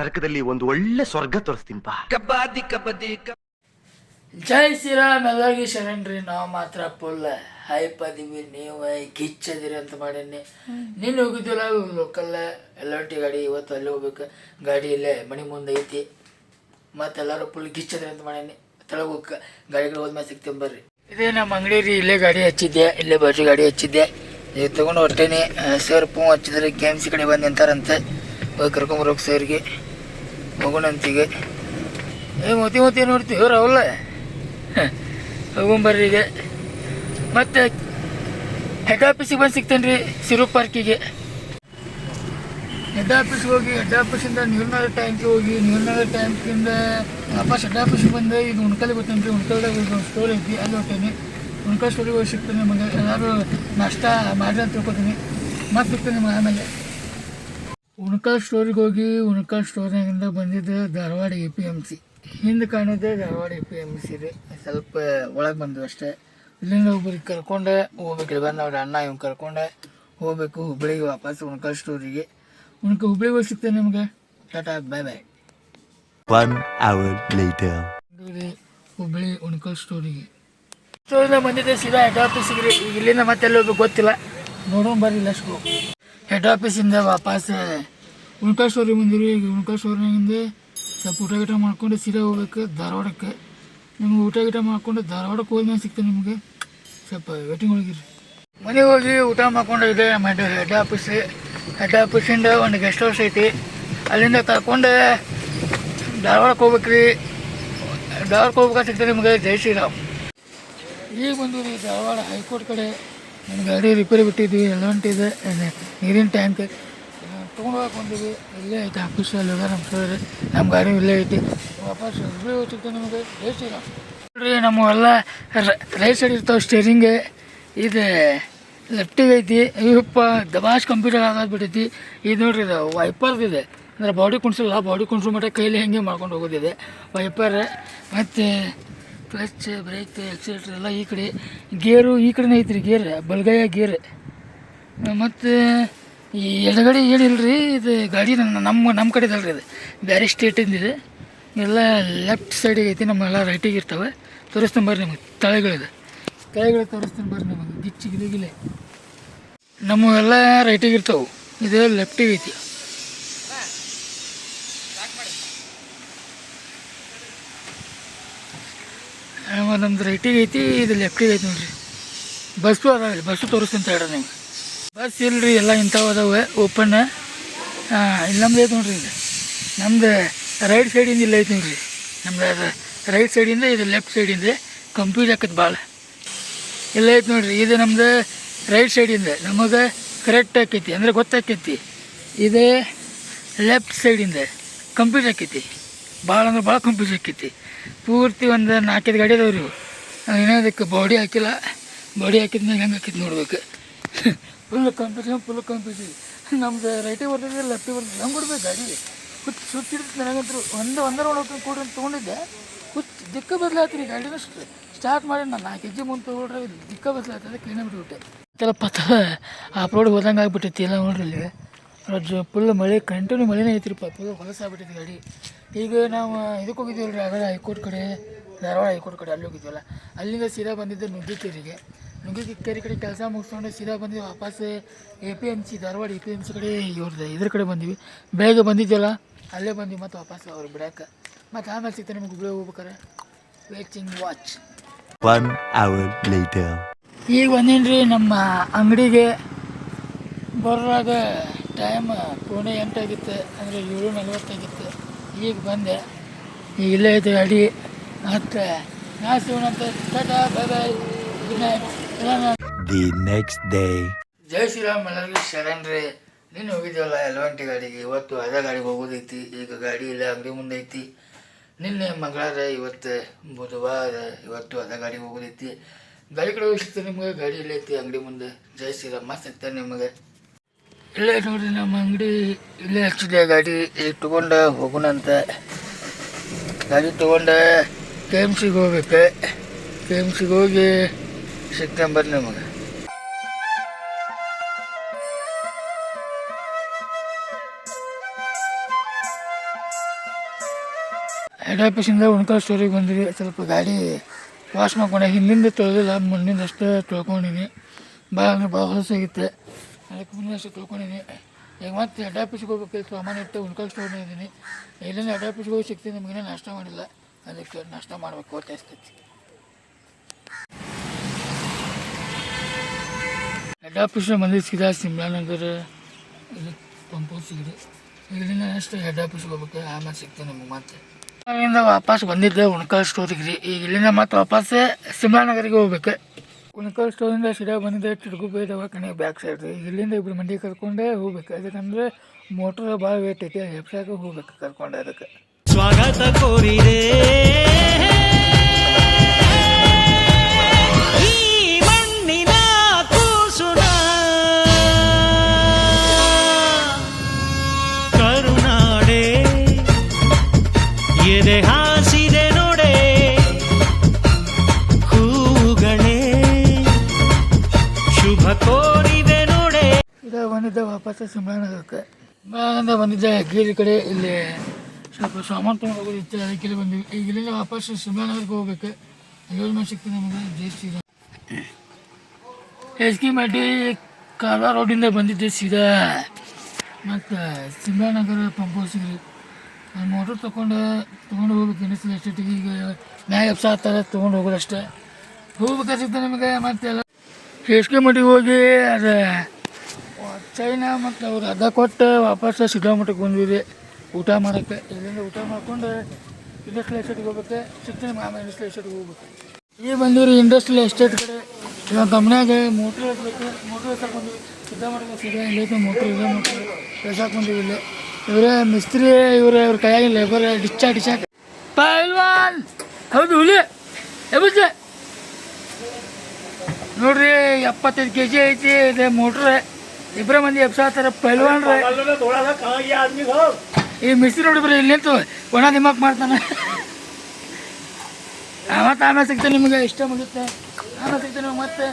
ನರಕದಲ್ಲಿ ಒಂದು ಒಳ್ಳೆ ಸ್ವರ್ಗ ತೋರಿಸ್ತೀನಿ ಬಾ. ಜೈ ಶ್ರೀರಾಮ್ ಎಲ್ಲರಿಗೂ ಶರಣ್ರಿ ನಾವು ಮಾತ್ರ ಫುಲ್ ಹೈಪ್ ಅದೀವಿ ನೀವು ಕಿಚ್ಚದಿರಿ ಅಂತ ಮಾಡೀನಿ. ನಿನ್ನ ಹೋಗಿದ್ದಿಲ್ಲ ಲೋಕಲ್ ಎಲ್ಲೊಟ್ಟಿ ಗಾಡಿ ಇವತ್ತು ಅಲ್ಲಿ ಹೋಗ್ಬೇಕು. ಗಾಡಿ ಇಲ್ಲೇ ಮನೆ ಮುಂದೆ ಐತಿ. ಮತ್ತೆ ಎಲ್ಲರೂ ಫುಲ್ ಗಿಚ್ಚದ್ರಿ ಅಂತ ಮಾಡೀನಿ. ತೆಳಗೆ ಹೋಗ ಗಾಡಿಗಳು ಹೋದ್ಮೇಲೆ ಸಿಗ್ತೀನಿ ಬರ್ರಿ. ಇದೇ ನಮ್ಮ ಅಂಗಡಿ ರೀ ಇಲ್ಲೇ ಗಾಡಿ ಹಚ್ಚಿದ್ದೆ ಇಲ್ಲೇ ಬಾಜು ಗಾಡಿ ಹಚ್ಚಿದ್ದೆ ಈಗ ತೊಗೊಂಡು ಹೊರ್ತೇನೆ ಸರ್ ಪೂ ಹಚ್ಚಿದ್ರೆ ಕೆ ಎಂ ಸಿ ಕಡೆ ಬಂದು ನಿಂತಾರಂತೆ. ಹೋಗಿ ಸೇರಿಗೆ, ಮಗುನಂತಿಗೆ, ಏ, ಮತಿ ಮತಿ ನೋಡ್ತೀವಿ ಇವ್ರು ಅವಲ್ಲ ಹೋಗೊಂಬರ್ರಿ ಮತ್ತೆ ಹೆಡ್ ಆಫೀಸಿಗೆ ಬಂದು ಸಿಗ್ತೇನೆ ರೀ ಸಿರು ಪಾರ್ಕಿಗೆ ಹೆಡ್ ಆಫೀಸ್ಗೆ ಹೋಗಿ ಹೆಡ್ ಆಫೀಸಿಂದ ನೀರ್ನಗರ ಟ್ಯಾಂಕಿಗೆ ಹೋಗಿ ನೀರ್ನಗರ ಟ್ಯಾಂಕಿಂದ ವಾಪಸ್ ಹೆಡ್ ಆಫೀಸಿಗೆ ಬಂದು ಈಗ ಉಣ್ಕಲ್ಲಿ ಬರ್ತೇನೆ ರೀ ಉಣ್ಕಲ್ದಾಗ ಈಗ ಸ್ಟೋರ್ ಐತಿ, ಅಲ್ಲಿ ಹೋಗ್ತೇನೆ. ಉಣ್ಕಲ್ ಸ್ಟೋರಿಗೆ ಹೋಗಿ ಸಿಗ್ತೇನೆ ನಿಮಗೆ. ಎಲ್ಲರೂ ನಾಷ್ಟ ಮಾಡಿದ್ರೆ ಅಂತ ತಿಳ್ಕೊತೀನಿ. ಮತ್ತೆ ಸಿಗ್ತೇನೆ ನಿಮಗೆ ಆಮೇಲೆ. ಉಣ್ಕಲ್ ಸ್ಟೋರಿಗೆ ಹೋಗಿ ಉಣಕಾ ಸ್ಟೋರ್ನಾಗಿಂದ ಬಂದಿದ್ದು Dharwad A P M C. ಹಿಂದೆ ಕಾಣೋದೇ Dharwad A P M C ರೀ ಸ್ವಲ್ಪ ಒಳಗೆ ಬಂದು ಅಷ್ಟೇ. ಇಲ್ಲಿಂದ ಒಬ್ಬರಿಗೆ ಕರ್ಕೊಂಡೆ ಹೋಗ್ಬೇಕು ಬಂದು ಅವ್ರ ಅಣ್ಣ ಇವ್ನು ಕರ್ಕೊಂಡೆ ಹೋಗ್ಬೇಕು ಹುಬ್ಳಿಗೆ ವಾಪಸ್ ಉಣಕಾ ಸ್ಟೋರಿಗೆ. ಉಣಕ ಹುಬ್ಳಿಗೆ ಹೋಗಿ ಸಿಗ್ತೇನೆ ನಿಮಗೆ. Tata bye bye one later. ನೋಡಿ ಹುಬ್ಳಿ ಉಣ್ಕಲ್ ಸ್ಟೋರಿಗೆ. ಸ್ಟೋರಿಂದ ಬಂದಿದ್ದೆ ಸೀದಾ ಹೆಡ್ ಆಫೀಸಿಗೆ ರೀ ಇಲ್ಲಿಂದ ಮತ್ತೆ ಎಲ್ಲಿ ಹೋಗ್ಬೇಕು ಗೊತ್ತಿಲ್ಲ. ನೋಡೋಣ ಬರ್ರಿ ಲಸ್ಕು ಹೆಡ್ ಆಫೀಸಿಂದ ವಾಪಸ್. ಉಣ್ಕಾಶ್ವರಿ ಬಂದಿರಿ ಈಗ ಉಣ್ಕಲ್ ಸ್ಟೋರ್ನಾಗಿಂದ ಸ್ವಲ್ಪ ಊಟ ಗೀಟ ಮಾಡ್ಕೊಂಡು ಸೀರೆ ಹೋಗ್ಬೇಕು, ಧಾರವಾಡಕ್ಕೆ. ನಿಮ್ಗೆ ಊಟ ಗೀಟ ಮಾಡ್ಕೊಂಡು ಧಾರವಾಡಕ್ಕೆ ಹೋದ್ಮೇಲೆ ಸಿಗ್ತೇನೆ ನಿಮಗೆ. ಸ್ವಲ್ಪ ವೇಟಿಂಗ್ ಹೋಗಿರಿ ಮನೆಗೆ ಹೋಗಿ ಊಟ ಮಾಡ್ಕೊಂಡು ಇದೆ ಮಾಡಿ ಹೆಡ್ ಆಫೀಸ್ ಹೆಡ್ ಆಫೀಸಿಂದ ಒಂದು ಗೆಸ್ಟ್ ಹೌಸ್ ಐತಿ. ಅಲ್ಲಿಂದ ಕರ್ಕೊಂಡು ಧಾರವಾಡಕ್ಕೆ ಹೋಗ್ಬೇಕ್ರಿ. ಧಾರವಾಡಕ್ಕೆ ಹೋಗ್ಬೇಕಾದ್ರೆ ಸಿಗ್ತದೆ ನಿಮಗೆ, ಜೈ ಶ್ರೀರಾಮ್. ಈಗ ಬಂದು ಧಾರವಾಡ ಹೈಕೋರ್ಟ್ ಕಡೆ. ಗಾಡಿ ರಿಪೇರಿ ಬಿಟ್ಟಿದ್ವಿ ಹೊಂಟಿದೆ ನೀರಿನ ಟ್ಯಾಂಕ್ ತೊಗೊಂಡು ಹೋಗಕ್ಕೆ ಇಲ್ಲೇ ಐತೆ ಆಫೀಸಲ್ಲಿ ಹೋಗ ನಮ್ಮ ಸರ್ ನಮ್ಮ ಗಾಡಿ ಇಲ್ಲೇ ಐತಿ. ವಾಪಸ್ ಹುಬ್ಳಿ ನಮಗೆ ನಿಮಗೆ ಜೈ ಶ್ರೀರಾಮ್ ನೋಡ್ರಿ, ನಮ್ಮ ರೈಟ್ ಸೈಡ್ ಇರ್ತಾವೆ ಸ್ಟೇರಿಂಗ್ ಇದು ಲೆಫ್ಟಿಗೆ ಐತಿ. ಇವಪ್ಪ ದಬಾಶ್ ಕಂಪ್ಯೂಟರ್ ಆಗಾದ್ಬಿಟ್ಟೈತಿ ಇದು ನೋಡ್ರಿ, ಇದು ವೈಪರ್ದು ಇದೆ. ಅಂದ್ರೆ ಬಾಡಿ ಕುಣಿಸಲ್ಲ ಬಾಡಿ ಕುಣಿಸೋ ಮಟ್ಟ ಕೈಲಿ ಹೆಂಗೆ ಮಾಡ್ಕೊಂಡು ಹೋಗೋದಿದೆ ವೈಪರ್ ಮತ್ತು ಕ್ಲಚ್, ಬ್ರೇಕ್ ಎಕ್ಸೆಟ್ರ್ ಎಲ್ಲ ಈ ಕಡೆ. ಗೇರು ಈ ಕಡೆನೇ ಐತ್ರಿ, ಗೇರ್ ಬಲಗೈಯ ಗೇರ್. ಮತ್ತು ಈ ಎಡಗಡೆ ಏನಿಲ್ಲ ರೀ ಇದು ಗಾಡಿ ನನ್ನ ನಮ್ಮ ನಮ್ಮ ಕಡೆ ರೀ ಇದು ಬೇರೆ ಸ್ಟೇಟಿಂದ ಇದೆ. ಎಲ್ಲ ಲೆಫ್ಟ್ ಸೈಡಿಗೆ ಐತಿ, ನಮ್ಮೆಲ್ಲ ರೈಟಿಗೆ ಇರ್ತವೆ. ತೋರಿಸ್ತೀನಿ ಬರ್ರಿ ನಿಮಗೆ, ತಳೆಗಳಿದೆ. ತಳೆಗಳು ತೋರಿಸ್ತೀನಿ ಬರ್ರಿ ನಿಮಗೆ, ಗಿಚ್ಚಿ ಗಿಲಿಗಿಲೆ ನಮ್ಮ ಎಲ್ಲ ರೈಟಿಗೆ ಇರ್ತವೆ. ಇದು ಲೆಫ್ಟಿಗೆ ಐತಿ ಆಮೇಲೆ ನಮ್ದು ರೈಟಿಗೆ ಐತಿ ಇದು ಲೆಫ್ಟಿಗೆ ಐತಿ ನೋಡ್ರಿ. ಬಸ್ಸು ಅದಾವೆ ಬಸ್ಸು ತೋರಿಸ್ತೀನಿ ಹೇಳ್ರಿ ನಿಮ್ಗೆ. ಬಸ್ ಇಲ್ರಿ, ಎಲ್ಲ ಇಂಥವು ಅದಾವೆ ಓಪನ್ ಇಲ್ಲಿ ನಮ್ದು ಐತೆ ನೋಡ್ರಿ ಇದು ನಮ್ದು ರೈಟ್ ಸೈಡಿಂದ ಇಲ್ಲ ಐತಿ ನೋಡ್ರಿ. ನಮ್ದು ಅದು ರೈಟ್ ಸೈಡಿಂದ ಇದು ಲೆಫ್ಟ್ ಸೈಡಿಂದ ಕಂಪ್ಯೂಸ್ ಆಕೈತೆ ಭಾಳ ಇಲ್ಲ ಐತೆ ನೋಡ್ರಿ, ಇದು ನಮ್ದು ರೈಟ್ ಸೈಡಿಂದ ನಮಗೆ ಕರೆಕ್ಟ್ ಆಕೈತಿ, ಅಂದರೆ ಗೊತ್ತಾಕೈತಿ. ಇದು ಲೆಫ್ಟ್ ಸೈಡಿಂದ ಕಂಪ್ಯೂಸ್ ಆಕೈತಿ. ಭಾಳ ಅಂದ್ರೆ ಭಾಳ ಕಂಪ್ಯೂಸ್ ಆಕೈತಿ. ಪೂರ್ತಿ ಒಂದು ನಾಲ್ಕೈದು ಗಾಡಿ ಅದಾವೆ ರೀ ಏನೋ ಅದಕ್ಕೆ ಬಾಡಿ ಹಾಕಿಲ್ಲ. ಬಾಡಿ ಹಾಕಿದ್ಮೇಲೆ ಹೆಂಗೆ ಹಾಕಿದ್ ನೋಡ್ಬೇಕು. ಫುಲ್ ಕಾಂಪಿಟೇಷನ್ ಫುಲ್ ಕಾಂಪಿಟೇಷನ್ ನಮ್ದು ರೈಟಿಗೆ ಬರ್ತದೆ ಲೆಫ್ಟಿಗೆ ಬರ್ತದೆ. ಹೆಂಗೆ ಬಿಡ್ಬೇಕು ಗಾಡಿ. ಹುಚ್ಚು ಸುತ್ತಿರ್ತದೆ ನನಗಂತೂ. ಒಂದು ಒಂದರ ಒಳಗೆ ಕೂಡ ಅಂತ ತೊಗೊಂಡಿದ್ದೆ. ಹುಚ್ಚು ದಿಕ್ಕ ಬದಲಾತ್ರಿ ಗಾಡಿನ ಸ್ಟಾರ್ಟ್ ಮಾಡಿ ನಾನು ನಾಲ್ಕು ಹೆಜ್ಜೆ ಮುಂದೆ ತೊಗೊಂಡ್ರೆ ದಿಕ್ಕ ಬದಲಾಗ್ತದೆ ಕ್ಲೀನ ಬಿಟ್ಬಿಟ್ಟೆ. ಕೆಲಪ್ಪ ಆಫ್ ರೋಡ್ ಹೋದಂಗೆ ಆಗ್ಬಿಟ್ಟೈತಿ ಎಲ್ಲ ನೋಡ್ರಿ ಇಲ್ಲಿ ರಜ್ಜು ಫುಲ್ ಮಳೆ ಕಂಟಿನ್ಯೂ ಮಳೆನೇ ಐತ್ರಿಪ್ಪ ಫುಲ್ ಹೊಲಸಾಗ್ಬಿಟ್ಟಿದೆ ಗಾಡಿ. ಈಗ ನಾವು ಇದಕ್ಕೆ ಹೋಗಿದ್ದೀವಲ್ಲ ರೀ ಆಗಲೇ ಹೈಕೋರ್ಟ್ ಕಡೆ ಧಾರವಾಡ ಹೈಕೋರ್ಟ್ ಕಡೆ ಅಲ್ಲಿ ಹೋಗಿದ್ವಲ್ಲ. ಅಲ್ಲಿಂದ ಸೀದಾ ಬಂದಿದ್ದೆ ನುಗ್ಗಿಕೇರಿಗೆ. ನುಗ್ಗಿಕೇರಿ ಕಡೆ ಕೆಲಸ ಮುಗಿಸ್ಕೊಂಡು ಸೀದಾ ಬಂದು ವಾಪಸ್ A P M C Dharwad A P M C ಕಡೆ ಇವ್ರದ್ದು ಇದ್ರ ಕಡೆ ಬಂದ್ವಿ. ಬೆಳಗ್ಗೆ ಬಂದಿದ್ವಲ್ಲ ಅಲ್ಲೇ ಬಂದ್ವಿ ಮತ್ತು ವಾಪಸ್ ಅವ್ರು ಬಿಡಕ್ಕೆ ಮತ್ತು ಆಮೇಲೆ ಸಿಗ್ತಾರೆ ನಿಮ್ಗೆ ಹುಬ್ಳಿ ಹೋಗ್ಬೇಕಾರೆ. Waiting watch one hour later ಈಗ ಬಂದೀನಿ ನಮ್ಮ ಅಂಗಡಿಗೆ ಬರುವಾಗ ಟೈಮ್ ಪೂಣೆ ಎಂಟಾಗಿತ್ತು ಅಂದರೆ ಏಳು ನಲ್ವತ್ತಾಗಿತ್ತು ಈಗ ಬಂದೆ. ಈಗ ಇಲ್ಲೇ ಐತೆ ಅಡಿ. ಮತ್ತು ನಾ ಶಿವನಂತ tata bye bye good night ಎಲ್ಲ The next day. ಜೈ ಶ್ರೀರಾಮ್ ಎಲ್ಲರಿಗೂ ಶರಣ್ ರೀ. ನೀನು ಹೋಗಿದ್ದೀವಲ್ಲ ಎಲ್ವಂಟಿ ಗಾಡಿಗೆ? ಇವತ್ತು ಅದೇ ಗಾಡಿಗೆ ಹೋಗೋದೈತಿ. ಈಗ ಗಾಡಿ ಇಲ್ಲ ಅಂಗಡಿ ಮುಂದೆ ಐತಿ ನಿನ್ನೆ ಮಂಗಳಾರ ಇವತ್ತು ಬುಧವಾರ ಇವತ್ತು ಅದೇ ಗಾಡಿಗೆ ಹೋಗೋದೈತಿ. ಗಾಡಿ ಕಡೆ ಹೋಗಿ ಸಿಗ್ತದೆ ನಿಮಗೆ? ಗಾಡಿ ಇಲ್ಲೈತಿ ಅಂಗಡಿ ಮುಂದೆ. ಜೈ ಶ್ರೀರಾಮ್. ಮಸ್ತ್ ಸಿಗ್ತಾನೆ ನಿಮಗೆ? ಇಲ್ಲೇ ನೋಡಿ ನಮ್ಮ ಅಂಗಡಿ ಇಲ್ಲೇ ಹಚ್ಚಿದೆ ಗಾಡಿ, ಈಗ ತೊಗೊಂಡು ಹೋಗೋಣ ಅಂತ ಗಾಡಿ ತೊಗೊಂಡು ಕೆ ಎಂ ಸಿಗೆ ಹೋಗ್ಬೇಕು. ಕೆ ಎಂ ಸಿಗೆ ಹೋಗಿ ಸಿಗ್ತಾನೆ ಬರ್ರಿ ನಿಮಗೆ ಹೆಡ್ ಆಫೀಸಿಂದ ಉಣ್ಕಲ್ ಸ್ಟೋರಿಗೆ ಬಂದ್ವಿ. ಸ್ವಲ್ಪ ಗಾಡಿ ವಾಶ್ ಮಾಡ್ಕೊಂಡೆ. ಹಿಂದಿಂದ ತೊಳೆದಿಲ್ಲ ಮುಂದಿಂದ ಅಷ್ಟೇ ತೊಳ್ಕೊಂಡಿನಿ. ಭಾಳ ಅಂದ್ರೆ ಭಾಳ ಹೊಲಸಾಗಿತ್ತೆ ಅದಕ್ಕೆ ಮುಂದೆ ಅಷ್ಟು ತೊಳ್ಕೊಂಡಿನಿ ಈಗ ಮತ್ತೆ ಹೆಡ್ ಆಫೀಸ್ಗೆ ಹೋಗ್ಬೇಕು ಸಾಮಾನು ಇಟ್ಟು ಉಣ್ಕಲ್ ಸ್ಟೋರ್ನ ಇದ್ದೀನಿ. ಇಲ್ಲಿಂದ ಹೆಡ್ ಆಫೀಸ್ಗೆ ಹೋಗಿ ಸಿಗ್ತೀನಿ ನಿಮಗಿನ್ನ ನಾಷ್ಟ ಮಾಡಿಲ್ಲ. ಅದಕ್ಕೆ ನಾಷ್ಟ ಮಾಡಬೇಕು ಹೊಟ್ಟೆ ಅನಿಸ್ತೈತಿ ಹೆಡ್ ಆಫೀಸ್ನ ಮಂದಿ ಸೀದಾ ಸಿಮ್ಲಾನಗರ ಇದು ಪಂಪು ಸಿಗಿದೆ. ಇಲ್ಲಿಂದ ನೆಕ್ಸ್ಟ್ ಹೆಡ್ ಆಫೀಸ್ಗೆ ಹೋಗ್ಬೇಕು, ಆಮೇಲೆ ಸಿಗ್ತೀನಿ ನಿಮಗೆ ಮತ್ತೆ. ಇಲ್ಲಿಂದ ವಾಪಸ್ ಬಂದಿದ್ದೆ ಉಣ್ಕಲ್ ಸ್ಟೋರಿಗೆ ರೀ. ಈಗ ಇಲ್ಲಿಂದ ಮತ್ತೆ ವಾಪಸ್ ಸಿಮ್ಲಾನಗರಿಗೆ ಹೋಗ್ಬೇಕು. ಉಣ್ಕಲ್ ಸ್ಟೋರಿಂದ ಸೀದಾ ಬಂದಿದ್ದೆ ತಿರುಗುಬೇ ದವಾಖಾನೆ ಬ್ಯಾಕ್ ಸೈಡ್ ಇಲ್ಲಿಂದ ಇಬ್ಬರು ಮಂದಿ ಕರ್ಕೊಂಡೇ ಹೋಗ್ಬೇಕು. ಅದಕ್ಕಂದ್ರೆ ಮೋಟ್ರ್ ಭಾಳ ವೇಟ್ ಐತಿ ಹೆಪ್ಸಾಗ ಹೋಗ್ಬೇಕು ಕರ್ಕೊಂಡೆ ಅದಕ್ಕೆ ಸ್ವಾಗತ ಕೋರಿದೆ ಕೋರಿದೆ ನೋಡೆ. ಈಗ ಬಂದಿದ್ದೆ ವಾಪಸ್ ಸಿಮ್ಲಾನಗರಕ್ಕೆ ಸಿಮ್ಲಾನಿಂದ ಬಂದಿದ್ದೆ ಹೆಗ್ಗೇರಿ ಕಡೆ ಇಲ್ಲಿ ಸ್ವಲ್ಪ ಸಾಮಾನು ತೊಗೊಂಡು ಹೋಗೋದಿತ್ತು ಅದಕ್ಕೆ ಇಲ್ಲಿ ಬಂದ್ವಿ. ಈಗ ಇಲ್ಲಿಂದ ವಾಪಸ್ ಸಿಮ್ಲಾನಗರಕ್ಕೆ ಹೋಗ್ಬೇಕು. ಅಲ್ಲಿ ಮೇಲೆ ಸಿಗ್ತೀನಿ ನಮಗೆ, ಜೈ ಎಸ್ ಕೆ ಮಟ್ಟಿ ಕಾರವಾರ ರೋಡಿಂದ ಬಂದಿದ್ದೆ ಸೀದಾ. ಮತ್ತು ಸಿಂಹನಗರ ಪಂಪ್ ಹೌಸಿಗೆ ನಾನು ಮೋಟ್ರ್ ತೊಗೊಂಡು ತೊಗೊಂಡು ಹೋಗ್ಬೇಕು ಇನ್ನಿಸಲ ಅಷ್ಟೊತ್ತಿಗೆ. ಈಗ ಮ್ಯಾಗ ಎಪ್ಸ ಹತ್ತಾರ ತೊಗೊಂಡು ಹೋಗೋದಷ್ಟೇ. ಹೋಗ್ಬೇಕಾಗ್ತದೆ ನಿಮಗೆ ಮತ್ತೆಲ್ಲ ಎಸ್ ಕೆ ಮಟ್ಟಿಗೆ ಹೋಗಿ ಅದು, ಚೈನಾ ಮತ್ತು ಅವ್ರು ಅದ ಕೊಟ್ಟು ವಾಪಸ್ ಸಿದ್ದಾಮಠಕ್ಕೆ ಬಂದಿದೆ ಊಟ ಮಾಡೋಕ್ಕೆ. ಇಲ್ಲಿಂದ ಊಟ ಮಾಡ್ಕೊಂಡು ಇಂಡಸ್ಟ್ರಿಯಲ್ ಎಸ್ಟೇಟ್ಗೆ ಹೋಗ್ಬೇಕು ಸಿಗ್ತೀನಿ ಮಾಮ ಇಂಡಸ್ಟ್ರಿಯಲ್ ಎಸ್ಟೇಟ್ಗೆ ಹೋಗ್ಬೇಕು. ಈಗ ಬಂದಿವ್ರಿ ಇಂಡಸ್ಟ್ರಿಯಲ್ ಎಸ್ಟೇಟ್ ಕಡೆ ಇವಾಗ ಗಮನಾಗ ಮೋಟ್ರ್ ಇರ್ಬೇಕು ಮೋಟ್ರ್ ಇರ್ಸಕ್ಕೆ ಸಿದ್ಧ ಸಿದ್ದಾಮಠಕ್ಕೆ ಸಿಗಾ ಇಲ್ಲೈತೆ ಮೋಟ್ರ್ ಇದೆ ಮೋಟ್ರ್ ಇರ್ಸಕ್ಕೆ ಬಂದೀವಿ ಇಲ್ಲಿ. ಇವರೇ ಮಿಸ್ತ್ರಿ, ಇವರು ಇವ್ರ ಕೈಯಾಗಿ ಲೇಬರ್ ಡಿಚ್ಚಾ ಡಿಚ್ಚಾಕ ಪೈಲ್ವಾನ್! ಹೌದು ಹುಲಿ, ಎಬುಜೆ! ನೋಡ್ರಿ ಎಪ್ಪತ್ತೈದು ಕೆ ಜಿ ಐತಿ ಇದೆ ಮೋಟ್ರ್. ಇಬ್ಬರ ಮಂದಿ ಎಬ್ಸಾತಾರ ಪೈಲ್ವಾನ್ರೆ. ಈ ಮಿಸ್ತ್ರಿ ನೋಡಿಬ್ರಿ ಬರೀ ಇಲ್ಲಿ ನಿಂತು ಒಣ ದಿಮಾಕ್ ಮಾಡ್ತಾನೆ. ಮತ್ತೆ ಆಮೇಲೆ ಸಿಗ್ತೇನೆ ನಿಮಗೆ ಇಷ್ಟ ಮುಗಿಯುತ್ತೆ. ಆಮೇಲೆ ಸಿಗ್ತೇನೆ ಮತ್ತೆ.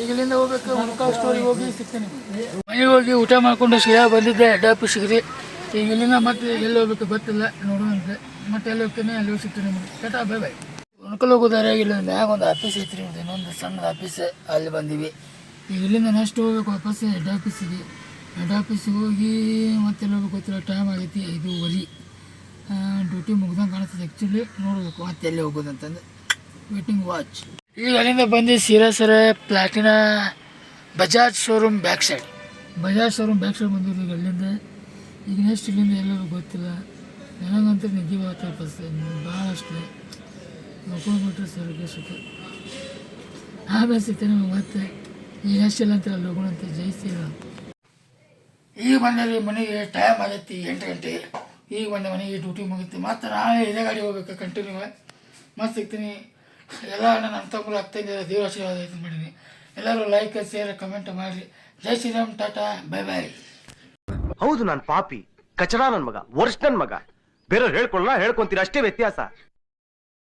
ಈಗ ಇಲ್ಲಿಂದ ಹೋಗ್ಬೇಕು ಮುಖಾ ಸ್ಟೋರಿಗೆ ಹೋಗಿ ಸಿಗ್ತೇನೆ ಮನೆಗೆ ಹೋಗಿ ಊಟ ಮಾಡ್ಕೊಂಡು ಸೀದಾ ಬಂದಿದ್ದೆ ಅಡ್ಡ ಆಫೀಸಿಗೆ ರೀ ಈಗ ಇಲ್ಲಿಂದ ಮತ್ತೆ ಎಲ್ಲಿ ಹೋಗ್ಬೇಕು ಗೊತ್ತಿಲ್ಲ ನೋಡುವಂತೆ ಮತ್ತೆ ಎಲ್ಲಿ ಹೋಗ್ತೇನೆ ಅಲ್ಲಿ ಹೋಗಿ ಸಿಗ್ತೇನೆ ನಿಮಗೆ. ಟಾಟಾ ಬೈ ಬೈ ಉಣ್ಕಲ್ ಹೋಗೋದಾರೆ ಇಲ್ಲೊಂದು ಮ್ಯಾಗ ಒಂದು ಆಫೀಸ್ ಐತ್ರಿ ಒಂದು ಇನ್ನೊಂದು ಸಣ್ಣ ಆಫೀಸ್ ಅಲ್ಲಿ ಬಂದೀವಿ. ಈಗ ಇಲ್ಲಿಂದ ನೆಕ್ಸ್ಟ್ ಹೋಗ್ಬೇಕು ವಾಪಸ್ ಹೆಡ್ ಆಫೀಸಿಗೆ ಹೆಡ್ ಆಫೀಸಿಗೆ ಹೋಗಿ ಮತ್ತೆ ಹೋಗ್ಬೇಕು ಗೊತ್ತಿಲ್ಲ ಟೈಮ್ ಆಗೈತಿ ಐದೂವರೆ. ಡ್ಯೂಟಿ ಮುಗ್ದಂಗೆ ಕಾಣಿಸ್ತದೆ ಆ್ಯಕ್ಚುಲಿ ನೋಡಬೇಕು ಮತ್ತೆ ಎಲ್ಲಿ ಹೋಗೋದು ಅಂತಂದು. ವೇಟಿಂಗ್ ವಾಚ್ ಈಗ ಅಲ್ಲಿಂದ ಬಂದು ಸೀರಾ ಸರ Platina Bajaj showroom back side Bajaj showroom back side ಬಂದಿರೋದು ಈಗ ಅಲ್ಲಿಂದ. ಈಗ ನೆಕ್ಸ್ಟ್ ಇಲ್ಲಿಂದ ಎಲ್ಲರೂ ಗೊತ್ತಿಲ್ಲ. ನನಗಂತೂ ನಿಜವಾಗ್ತಾ ಬರ್ತಾ ಬಸ್ ಭಾಳಷ್ಟು ಸರ್ ಸುಖ. ಆಮೇಲೆ ಸಿಗ್ತೇನೆ ನಮಗೆ ಮತ್ತೆ ಈಗ ಇಲ್ಲ ಅಂತ ಲಗುಣ ಅಂತ ಜೈ ಶ್ರೀರಾಮ್. ಈಗ ಬಂದಲ್ಲಿ ಮನೆಗೆ ಟೈಮ್ ಆಗೈತಿ ಎಂಟು ಗಂಟೆ. ಈಗ ಬಂದೆ ಮನೆಗೆ ಡ್ಯೂಟಿ ಮುಗಿತಿ. ಮತ್ತೆ ನಾಳೆ ಇದೇ ಗಾಡಿ ಹೋಗ್ಬೇಕು ಕಂಟಿನ್ಯೂ ಮತ್ತೆ ಸಿಗ್ತೀನಿ. ಎಲ್ಲ ನನ್ನ ತಮ್ಮಗಳು ಆಗ್ತಾಯಿದ್ದೆ ದೇವ್ರ ಆಶೀರ್ವಾದ ಇದು ಮಾಡೀನಿ ಎಲ್ಲರೂ ಲೈಕ್ ಶೇರ್ ಕಮೆಂಟ್ ಮಾಡಿ ಜೈ ಶ್ರೀರಾಮ್ ಟಾಟಾ ಬೈ ಬಾಯ್ ಹೌದು ನಾನು ಪಾಪಿ. ಕಚಡ ನನ್ನ ಮಗ ವರ್ಷ ನನ್ನ ಮಗ. ಬೇರೆಯವ್ರು ಹೇಳ್ಕೊಳ್ಳ ಹೇಳ್ಕೊಂತೀರ ಅಷ್ಟೇ ವ್ಯತ್ಯಾಸ.